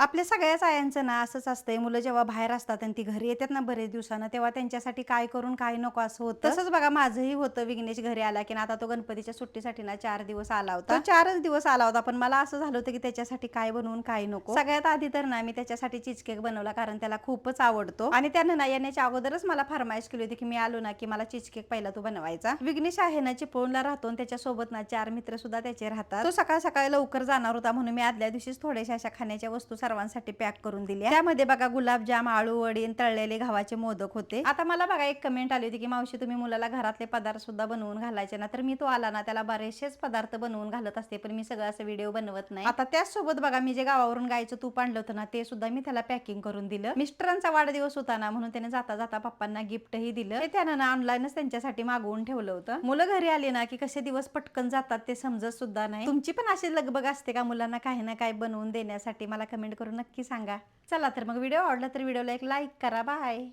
आपल्या सगळ्याच आयांचं ना असंच असतंय. मुलं जेव्हा बाहेर असतात आणि ती घरी येतात ना बरेच दिवसानं तेव्हा त्यांच्यासाठी काय करून काय नको असं होतं? तसंच बघा माझंही होतं विघ्नेश घरी आला की ना आता तो गणपतीच्या सुट्टीसाठी ना चार दिवस आला होता. तो चारच दिवस आला होता पण मला असं झालं होतं की त्याच्यासाठी काय बनवून काय नको? सगळ्यात आधी तर ना मी त्याच्यासाठी चीज केक बनवला कारण त्याला खूपच आवडतो. आणि त्यानं ना येण्याच्या अगोदरच मला फरमाईश केली होती की मी आलो ना की मला चीज केक पहिला तू बनवायचा. विघ्नेश आहे ना चिपळूणला राहतो आणि त्याच्यासोबत ना चार मित्र सुद्धा त्याचे राहतात. तो सकाळ सकाळी लवकर जाणार होता म्हणून मी आदल्या दिवशीच थोड्याशा अशा खाण्याच्या वस्तू सर्वांसाठी पॅक करून दिली त्यामध्ये बघा गुलाबजाम आळू वडीन तळलेले गव्हाचे मोदक होते. आता मला बघा एक कमेंट आली होती की मावशी तुम्ही मुलाला घरातले पदार्थ सुद्धा बनवून घालायचे ना? तर मी तो आला ना त्याला बरेचसेच पदार्थ बनवून घालत असते पण मी सगळं असं व्हिडिओ बनवत नाही. आता त्याचसोबत बघा मी जे गावावरून गायचं तूप आणलं होतं ना ते सुद्धा मी त्याला पॅकिंग करून दिलं. मिस्टरांचा वाढदिवस होता ना म्हणून त्याने जाता जाता पप्पांना गिफ्टही दिलं. ते त्यानं ना ऑनलाईनच त्यांच्यासाठी मागवून ठेवलं होतं. मुलं घरी आली ना की कसे दिवस पटकन जातात ते समजत सुद्धा नाही. तुमची पण अशी लगबग असते का मुलांना काही ना काही बनवून देण्यासाठी? मला कमेंट कमेंट करून नक्की सांगा. चला तर मग व्हिडिओ आवडला तर व्हिडिओला एक लाईक करा. बाय